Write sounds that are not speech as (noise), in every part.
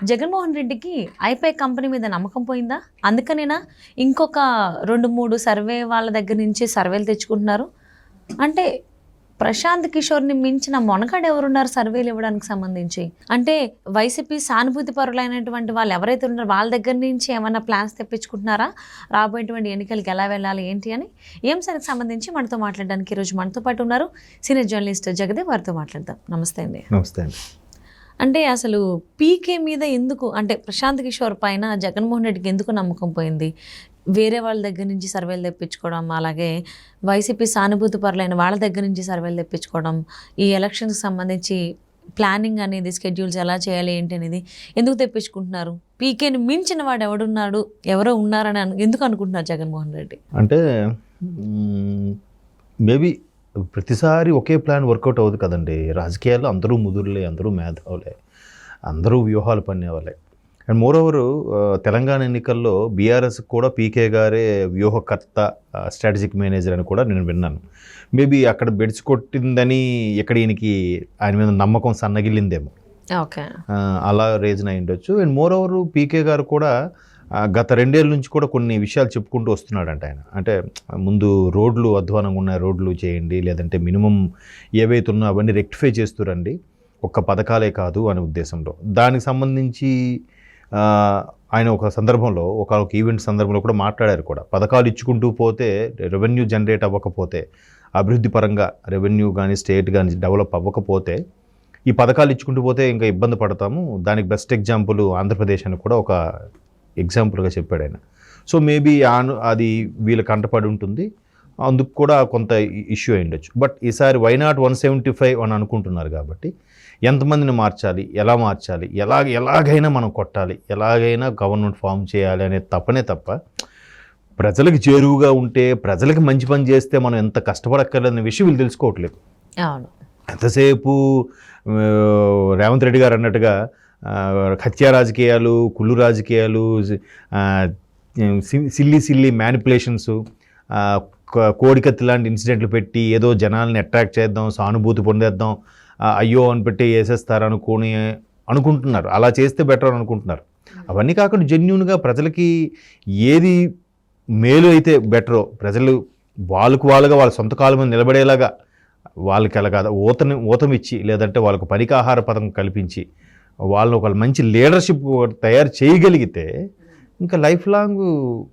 జగన్మోహన్ రెడ్డికి ఐపై కంపెనీ మీద నమ్మకం పోయిందా? అందుకనేనా ఇంకొక రెండు మూడు సర్వే వాళ్ళ దగ్గర నుంచి సర్వేలు తెచ్చుకుంటున్నారు? అంటే ప్రశాంత్ కిషోర్ని మించిన మొనగాడు ఎవరున్నారు సర్వేలు ఇవ్వడానికి సంబంధించి? అంటే వైసీపీ సానుభూతి పరులైనటువంటి వాళ్ళు ఎవరైతే ఉన్నారో వాళ్ళ దగ్గర నుంచి ఏమైనా ప్లాన్స్ తెప్పించుకుంటున్నారా? రాబోయేటువంటి ఎన్నికలకు ఎలా వెళ్ళాలి ఏంటి అని? ఏం సరికి సంబంధించి మనతో మాట్లాడడానికి ఈరోజు మనతో పాటు ఉన్నారు సీనియర్ జర్నలిస్ట్ జగదేవ్ వారితో మాట్లాడదాం. నమస్తే అండి. నమస్తే అండి. అంటే అసలు పీకే మీద ఎందుకు అంటే ప్రశాంత్ కిషోర్ పైన జగన్మోహన్ రెడ్డికి ఎందుకు నమ్మకం పోయింది? వేరే వాళ్ళ దగ్గర నుంచి సర్వేలు తెప్పించుకోవడం అలాగే వైసీపీ సానుభూతి పరులైన వాళ్ళ దగ్గర నుంచి సర్వేలు తెప్పించుకోవడం ఈ ఎలక్షన్కి సంబంధించి ప్లానింగ్ అనేది స్కెడ్యూల్స్ ఎలా చేయాలి ఏంటి అనేది ఎందుకు తెప్పించుకుంటున్నారు? పీకేని మించిన వాడు ఎవడున్నాడు? ఎవరో ఉన్నారని ఎందుకు అనుకుంటున్నారు జగన్మోహన్ రెడ్డి? అంటే మేబీ ప్రతిసారి ఒకే ప్లాన్ వర్కౌట్ అవ్వదు కదండి. రాజకీయాల్లో అందరూ ముదురులే అందరూ మేధావులే అందరూ వ్యూహాలు పన్నేవాళ్ళే. అండ్ మోర్ ఓవర్ తెలంగాణ ఎన్నికల్లో బీఆర్ఎస్ కూడా పీకే గారే వ్యూహకర్త స్ట్రాటజిక్ మేనేజర్ అని కూడా నేను విన్నాను. మేబీ అక్కడ బెడ్స్ కొట్టిందని ఇక్కడ ఈయనకి ఆయన మీద నమ్మకం సన్నగిల్లిందేమో. ఓకే. అలా రీజన్ అయి ఉండొచ్చు అండ్ మోర్ ఓవర్ పీకే గారు కూడా గత రెండేళ్ళ నుంచి కూడా కొన్ని విషయాలు చెప్పుకుంటూ వస్తున్నాడంట ఆయన. అంటే ముందు రోడ్లు అధ్వానంగా ఉన్న రోడ్లు చేయండి లేదంటే మినిమం ఏవైతే ఉన్నా అవన్నీ రెక్టిఫై చేస్తురండి ఒక్క పథకాలే కాదు అనే ఉద్దేశంలో. దానికి సంబంధించి ఆయన ఒక సందర్భంలో ఒక ఒక ఈవెంట్ సందర్భంలో కూడా మాట్లాడారు కూడా. పథకాలు ఇచ్చుకుంటూ పోతే రెవెన్యూ జనరేట్ అవ్వకపోతే అభివృద్ధి పరంగా రెవెన్యూ కానీ స్టేట్ కానీ డెవలప్ అవ్వకపోతే ఈ పథకాలు ఇచ్చుకుంటూ పోతే ఇంకా ఇబ్బంది పడతాము. దానికి బెస్ట్ ఎగ్జాంపుల్ ఆంధ్రప్రదేశ్ అని కూడా ఒక ఎగ్జాంపుల్గా చెప్పాడు ఆయన. సో మేబీ ఆను అది వీళ్ళకి కంటపడి ఉంటుంది. అందుకు కూడా కొంత ఇష్యూ అయి ఉండొచ్చు. బట్ ఈసారి why not one seventy five అని అనుకుంటున్నారు కాబట్టి ఎంతమందిని మార్చాలి ఎలా మార్చాలి ఎలా ఎలాగైనా మనం కొట్టాలి ఎలాగైనా గవర్నమెంట్ ఫామ్ చేయాలి అనే తప్పనే తప్ప ప్రజలకు చేరువుగా ఉంటే ప్రజలకు మంచి పని చేస్తే మనం ఎంత కష్టపడక్కర్లేదనే విషయం వీళ్ళు తెలుసుకోవట్లేదు. అవును. ఎంతసేపు రేవంత్ రెడ్డి గారు అన్నట్టుగా హత్యా రాజకీయాలు కుళ్ళు రాజకీయాలు సి- సిల్లీ సిల్లీ మ్యానిపులేషన్స్ కోడికత్తి లాంటి ఇన్సిడెంట్లు పెట్టి ఏదో జనాల్ని అట్రాక్ట్ చేద్దాం సానుభూతి పొందేద్దాం అయ్యో అని పెట్టి వేసేస్తారు అనుకుని అనుకుంటున్నారు. అలా చేస్తే బెటర్ అని అనుకుంటున్నారు. అవన్నీ కాకుండా జెన్యున్గా ప్రజలకి ఏది మేలు అయితే బెటరో ప్రజలు వాళ్ళకు వాళ్ళుగా వాళ్ళ సొంత కాలం మీద నిలబడేలాగా వాళ్ళకి అలా కాదు ఊతని ఊతమిచ్చి లేదంటే వాళ్ళకు పనికి ఆహార పథకం కల్పించి వాళ్ళని ఒక మంచి లీడర్షిప్ తయారు చేయగలిగితే ఇంకా లైఫ్ లాంగ్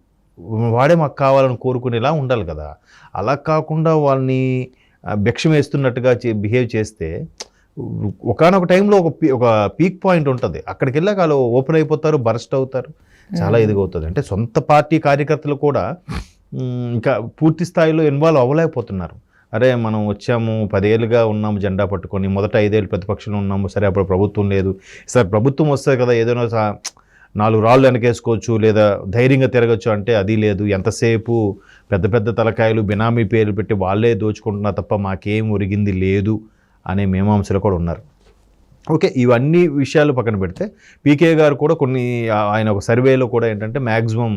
వాడే మాకు కావాలని కోరుకునేలా ఉండాలి కదా. అలా కాకుండా వాళ్ళని భిక్షం వేస్తున్నట్టుగా బిహేవ్ చేస్తే ఒకనొక టైంలో ఒక పీ- ఒక పీక్ పాయింట్ ఉంటుంది. అక్కడికి వెళ్ళాక వాళ్ళు ఓపెన్ అయిపోతారు బరస్ట్ అవుతారు. చాలా ఇదిగా అవుతుంది అంటే సొంత పార్టీ కార్యకర్తలు కూడా ఇంకా పూర్తి స్థాయిలో ఇన్వాల్వ్ అవ్వలేకపోతున్నారు. అరే మనం వచ్చాము పదేళ్ళుగా ఉన్నాము జెండా పట్టుకొని మొదట ఐదేళ్ళు ప్రతిపక్షంలో ఉన్నాము సరే అప్పుడు ప్రభుత్వం లేదు. సరే ప్రభుత్వం వస్తుంది కదా ఏదైనా సా- నాలుగు రాళ్ళు వెనకేసుకోవచ్చు లేదా ధైర్యంగా తిరగచ్చు అంటే అది లేదు. ఎంతసేపు పెద్ద పెద్ద తలకాయలు బినామీ పేర్లు పెట్టి వాళ్ళే దోచుకుంటున్నా తప్ప మాకేం ఒరిగింది లేదు అనే మీమాంసలు కూడా ఉన్నారు. ఓకే ఇవన్నీ విషయాలు పక్కన పెడితే పీకే గారు కూడా కొన్ని ఆయన ఒక సర్వేలో కూడా ఏంటంటే మ్యాక్సిమం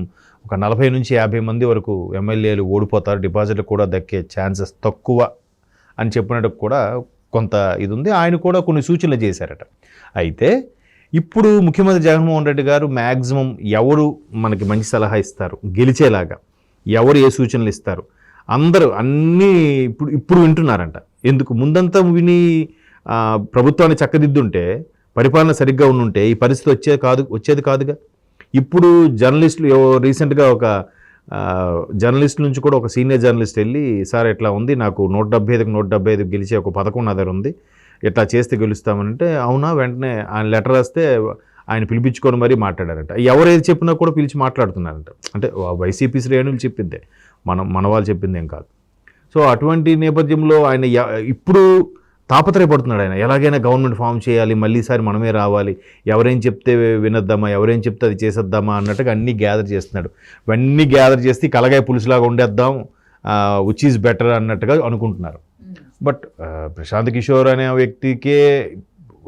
ఒక నలభై నుంచి యాభై మంది వరకు ఎమ్మెల్యేలు ఓడిపోతారు డిపాజిట్లు కూడా దక్కే ఛాన్సెస్ తక్కువ అని చెప్పినట్టు కూడా కొంత ఇది ఉంది. ఆయన కూడా కొన్ని సూచనలు చేశారట. అయితే ఇప్పుడు ముఖ్యమంత్రి జగన్మోహన్ రెడ్డి గారు మ్యాక్సిమం ఎవరు మనకి మంచి సలహా ఇస్తారు? గెలిచేలాగా ఎవరు ఏ సూచనలు ఇస్తారు? అందరూ అన్నీ ఇప్పుడు ఇప్పుడు వింటున్నారంట. ఎందుకు? ముందంతా విని ప్రభుత్వాన్ని చక్కదిద్దుంటే పరిపాలన సరిగ్గా ఉండుంటే ఈ పరిస్థితి వచ్చేది కాదు వచ్చేది కాదుగా? ఇప్పుడు జర్నలిస్టులు రీసెంట్గా ఒక జర్నలిస్ట్ నుంచి కూడా ఒక సీనియర్ జర్నలిస్ట్ వెళ్ళి సార్ ఇట్లా ఉంది? నాకు నూట డెబ్బై ఐదుకి నూట డెబ్బై ఐదుకు గెలిచే ఒక పథకం నా దగ్గర ఉంది. ఇట్లా చేస్తే గెలుస్తామంటే అవునా? వెంటనే ఆయన లెటర్ రాస్తే ఆయన పిలిపించుకొని మరీ మాట్లాడారంట. ఎవరు ఏది చెప్పినా కూడా పిలిచి మాట్లాడుతున్నారంట. అంటే వైసీపీ శ్రేణులు చెప్పిందే. మనం మన వాళ్ళు చెప్పింది ఏం కాదు. సో అటువంటి నేపథ్యంలో ఆయన ఇప్పుడు తాపత్రయపడుతున్నాడు ఆయన. ఎలాగైనా గవర్నమెంట్ ఫామ్ చేయాలి మళ్ళీసారి మనమే రావాలి. ఎవరేం చెప్తే వినొద్దామా ఎవరేం చెప్తే అది చేసేద్దామా అన్నట్టుగా అన్నీ గ్యాదర్ చేస్తున్నాడు. ఇవన్నీ గ్యాదర్ చేస్తే కలగాయ పులుసులాగా ఉండేద్దాం విచ్ ఈజ్ బెటర్ అన్నట్టుగా అనుకుంటున్నారు. బట్ ప్రశాంత్ కిషోర్ అనే వ్యక్తికే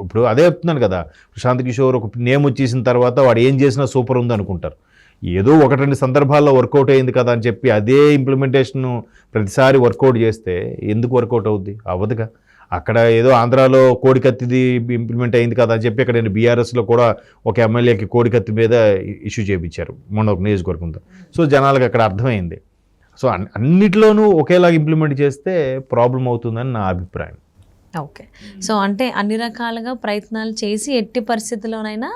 ఇప్పుడు అదే చెప్తున్నాను కదా ప్రశాంత్ కిషోర్ ఒక నేమ్ వచ్చేసిన తర్వాత వాడు ఏం చేసినా సూపర్ ఉంది అనుకుంటారు. ఏదో ఒకటి రెండు సందర్భాల్లో వర్కౌట్ అయింది కదా అని చెప్పి అదే ఇంప్లిమెంటేషన్ ప్రతిసారి వర్కౌట్ చేస్తే ఎందుకు వర్కౌట్ అవుద్ది? అవ్వదుగా. అక్కడ ఏదో ఆంధ్రాలో కోడికత్తిది ఇంప్లిమెంట్ అయింది కదా అని చెప్పి ఇక్కడ నేను బీఆర్ఎస్లో కూడా ఒక ఎమ్మెల్యేకి కోడికత్తి మీద ఇష్యూ చేయించారు మొన్న ఒక నియోజకవర్గంతో సో జనాలకు అక్కడ అర్థమైంది. సో అన్నిటిలోనూ అన్నిట్లోనూ ఒకేలాగా ఇంప్లిమెంట్ చేస్తే ప్రాబ్లం అవుతుందని నా అభిప్రాయం. ఓకే. సో అంటే అన్ని రకాలుగా ప్రయత్నాలు చేసి ఎట్టి పరిస్థితుల్లోనైనా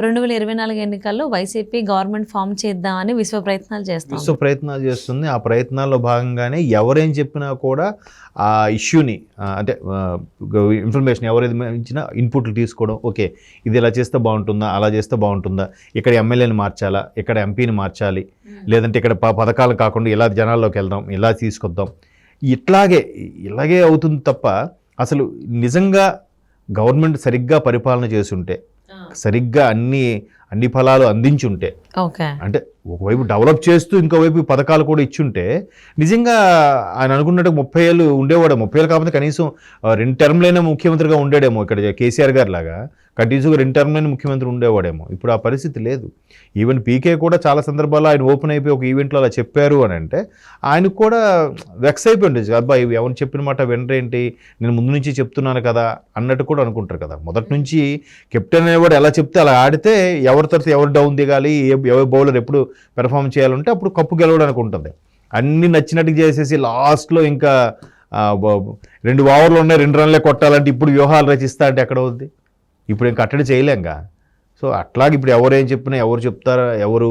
రెండు వేల ఇరవై నాలుగు ఎన్నికల్లో వైసీపీ గవర్నమెంట్ ఫామ్ చేద్దామని విశ్వ ప్రయత్నాలు చేస్తాం విశ్వ ప్రయత్నాలు చేస్తుంది. ఆ ప్రయత్నాల్లో భాగంగానే ఎవరేం చెప్పినా కూడా ఆ ఇష్యూని అంటే ఇన్ఫర్మేషన్ ఎవరైతే ఇచ్చినా ఇన్పుట్లు తీసుకోవడం ఓకే ఇది ఇలా చేస్తే బాగుంటుందా అలా చేస్తే బాగుంటుందా ఇక్కడ ఎమ్మెల్యేని మార్చాలా ఇక్కడ ఎంపీని మార్చాలి లేదంటే ఇక్కడ పథకాలు కాకుండా ఇలా జనాల్లోకి వెళ్దాం ఇలా తీసుకొద్దాం. ఇట్లాగే ఇలాగే అవుతుంది తప్ప అసలు నిజంగా గవర్నమెంట్ సరిగ్గా పరిపాలన చేసుంటే సరిగ్గా అన్ని అన్ని ఫలాలు అందించుంటే అంటే ఒకవైపు డెవలప్ చేస్తూ ఇంకోవైపు పథకాలు కూడా ఇచ్చుంటే నిజంగా ఆయన అనుకున్నట్టు ముప్పై ఏళ్ళు ఉండేవాడు. ముప్పై ఏళ్ళు కాకపోతే కనీసం రెండు టర్మ్లైనా ముఖ్యమంత్రిగా ఉండేడేమో ఇక్కడ కేసీఆర్ గారి లాగా. కంటిన్యూస్గా రెండు టర్మ్లైన ముఖ్యమంత్రి ఉండేవాడేమో. ఇప్పుడు ఆ పరిస్థితి లేదు. ఈవెన్ పీకే కూడా చాలా సందర్భాల్లో ఆయన ఓపెన్ అయిపోయి ఒక ఈవెంట్లో అలా చెప్పారు అని అంటే ఆయనకు కూడా వెక్స్ అయిపోయింది. అబ్బాయి ఎవరు చెప్పిన మాట వినరేంటి నేను ముందు నుంచి చెప్తున్నాను కదా అన్నట్టు కూడా అనుకుంటారు కదా. మొదటి నుంచి కెప్టెన్ అనేవాడు ఎలా చెప్తే అలా ఆడితే ఎవరి తరఫు ఎవరు డౌన్ దిగాలి? ఏ- ఎవరి బౌలర్ ఎప్పుడు పెర్ఫామ్ చేయాలంటే అప్పుడు కప్పు గెలవడానికి ఉంటుంది. అన్ని నచ్చినట్టు చేసేసి లాస్ట్లో ఇంకా రెండు ఓవర్లు ఉన్నాయి రెండు రన్లే కొట్టాలంటే ఇప్పుడు వ్యూహాలు రచిస్తా అంటే ఎక్కడ అవుద్ది? ఇప్పుడు ఇంకా కట్టడి చేయలేంగా సో అట్లాగే ఇప్పుడు ఎవరు ఏం చెప్పినా ఎవరు చెప్తారా ఎవరు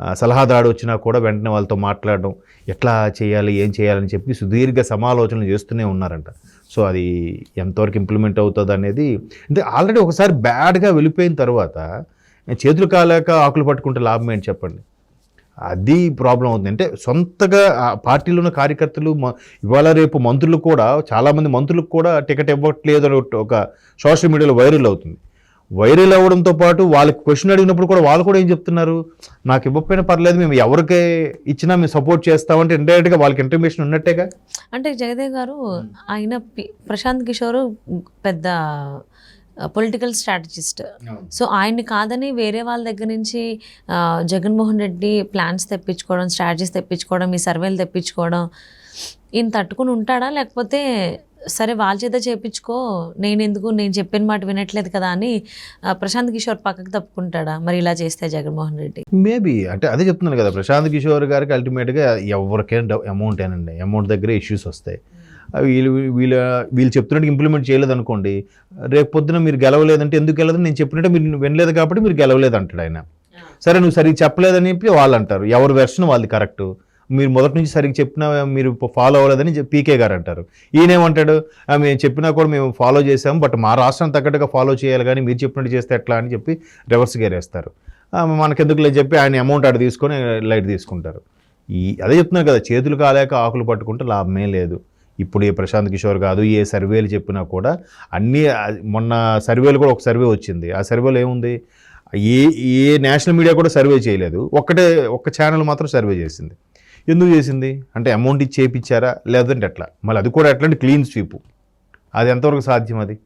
ఆ, సలహాదారు వచ్చినా కూడా వెంటనే వాళ్ళతో మాట్లాడడం ఎట్లా చేయాలి ఏం చేయాలని చెప్పి సుదీర్ఘ సమాలోచనలు చేస్తూనే ఉన్నారంట. సో అది ఎంతవరకు ఇంప్లిమెంట్ అవుతుంది అనేది అంటే ఆల్రెడీ ఒకసారి బ్యాడ్గా వెళ్ళిపోయిన తర్వాత చేతులు కాలేక ఆకులు పట్టుకుంటే లాభం ఏంటి చెప్పండి. అది ప్రాబ్లం అవుతుంది. అంటే సొంతగా పార్టీలో ఉన్న కార్యకర్తలు ఇవాళ రేపు మంత్రులు కూడా చాలామంది మంత్రులకు కూడా టికెట్ ఇవ్వట్లేదు అని ఒక- సోషల్ మీడియాలో వైరల్ అవుతుంది. వైరల్ అవ్వడంతో పాటు వాళ్ళకి క్వశ్చన్ అడిగినప్పుడు కూడా వాళ్ళు కూడా ఏం చెప్తున్నారు? నాకు ఇవ్వకపోయినా పర్లేదు మేము ఎవరికే ఇచ్చినా మేము సపోర్ట్ చేస్తామంటే ఇండైరెక్ట్గా వాళ్ళకి ఇన్ఫర్మేషన్ ఉన్నట్టేగా? అంటే జగదేవ్ గారు ఆయన ప్రశాంత్ కిషోర్ పెద్ద పొలిటికల్ స్ట్రాటజిస్ట్ సో ఆయన్ని కాదని వేరే వాళ్ళ దగ్గర నుంచి జగన్మోహన్ రెడ్డి ప్లాన్స్ తెప్పించుకోవడం స్ట్రాటజీస్ తెప్పించుకోవడం ఈ సర్వేలు తెప్పించుకోవడం ఈయన తట్టుకుని ఉంటాడా? లేకపోతే సరే వాళ్ళ చేత చేపించుకో నేను ఎందుకు నేను చెప్పిన మాట వినట్లేదు కదా అని ప్రశాంత్ కిషోర్ పక్కకు తప్పుకుంటాడా? మరి ఇలా చేస్తే జగన్మోహన్ రెడ్డి. మేబీ అంటే అదే చెప్తున్నాను కదా ప్రశాంత్ కిషోర్ గారికి అల్టిమేట్గా ఎవరికైనా అమౌంట్ ఏనండి. అమౌంట్ దగ్గర ఇష్యూస్ వస్తాయి. వీళ్ళు వీళ్ళ వీళ్ళు చెప్తున్నట్టు ఇంప్లిమెంట్ చేయలేదు అనుకోండి రేపు పొద్దున మీరు గెలవలేదంటే ఎందుకు గెలవదు? నేను చెప్పినట్టు మీరు వినలేదు కాబట్టి మీరు గెలవలేదు అంటాడు ఆయన. సరే నువ్వు సరిగ్గా చెప్పలేదని చెప్పి వాళ్ళు అంటారు. ఎవరి వెర్షన్ వాళ్ళది కరెక్ట్ మీరు మొదటి నుంచి సరిగ్గా చెప్పినా మీరు ఫాలో అవ్వలేదని పీకే గారు అంటారు. ఈయనేమంటాడు "ఆ, మేము చెప్పినా కూడా మేము ఫాలో చేసాం బట్ మా రాష్ట్రం తగ్గట్టుగా ఫాలో చేయాలి కానీ మీరు చెప్పినట్టు చేస్తే ఎట్లా? అని చెప్పి రివర్స్ ఆ, మనకెందుకు? లేదు చెప్పి ఆయన అమౌంట్ అటు తీసుకొని లైట్ తీసుకుంటారు. ఈ అదే చెప్తున్నారు కదా చేతులు కాలేక ఆకులు పట్టుకుంటే లాభమే లేదు. ఇప్పుడు ఏ ప్రశాంత్ కిషోర్ కాదు ఏ సర్వేలు చెప్పినా కూడా అన్నీ మొన్న సర్వేలు కూడా ఒక సర్వే వచ్చింది. ఆ సర్వేలో ఏముంది? ఏ ఏ నేషనల్ మీడియా కూడా సర్వే చేయలేదు. ఒక్కటే ఒక్క ఛానల్ మాత్రం సర్వే చేసింది. ఎందుకు చేసింది? అంటే అమౌంట్ ఇచ్చి చేయించారా లేదంటే ఎట్లా? మళ్ళీ అది కూడా ఎట్లా అంటే క్లీన్ స్వీప్. అది ఎంతవరకు సాధ్యం అది?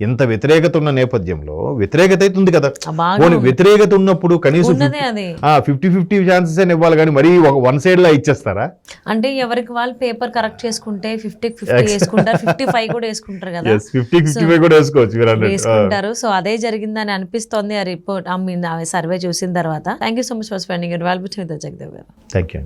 ఎంత వ్యతిరేకత ఉన్న నేపథ్యంలో వ్యతిరేకత అయితే ఉంది కదా. పోనీ వ్యతిరేకత ఉన్నప్పుడు కనీసం ఫిఫ్టీ ఫిఫ్టీ ఛాన్సెస్ అని ఇవ్వాలి కానీ మరీ ఒక వన్ సైడ్ లా ఇచ్చేస్తారా? అంటే ఎవరికి వాళ్ళు పేపర్ కరెక్ట్ చేసుకుంటే ఫిఫ్టీ ఫిఫ్టీ (laughs) వేసుకుంటారు ఫిఫ్టీ ఫైవ్ కూడా వేసుకుంటారు కదా. ఫిఫ్టీ ఫిఫ్టీ ఫైవ్ కూడా వేసుకోవచ్చు వేసుకుంటారు. సో అదే జరిగిందని అనిపిస్తోంది ఆ రిపోర్ట్ ఐ మీన్ ఆ సర్వే చూసిన తర్వాత. Thank you so much for spending your valuable with Jagadev garu thank you